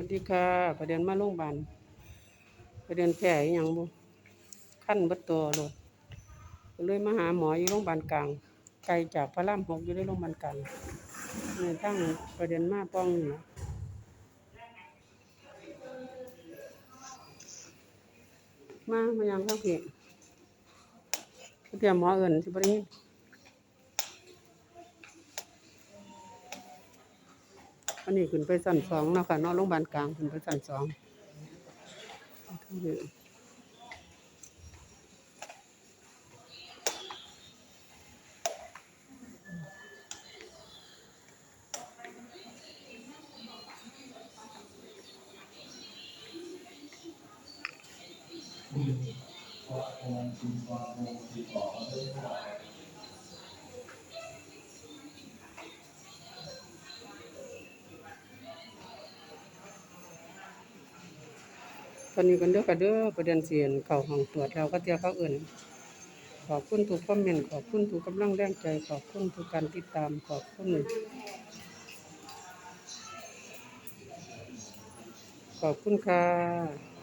วัสดีค่ะประเด็นมาโรงพยาบาลประเด็นแผลอหยังบุขั้นบัดตัวโลดเลยมาหาหมออยู่โรงพยาบาลกลาง ไกลจากพระรามหกอยู่ในโรงพยาบาลกลางในทั้งประเด็นมาป้องนี่นะมามายังเข้าเพียเตรียมหมอเอิ่นสิบริ อันนี้ขึ้นไปสั่นสองเนาะค่ะเนอกโรงพยาบาลกลางขึ้นไปสั่นสองต อนนี้กันเด้อกันเด้อประเด็นเสียนเข่าห้องตรวจเราก็เตียเขาเอื่น ขอบคุณทุกคอมเมนต์ขอบคุณทุกกำลังแรงใจ ขอบคุณทุกการติดตามขอบคุณขอบคุณค่ะ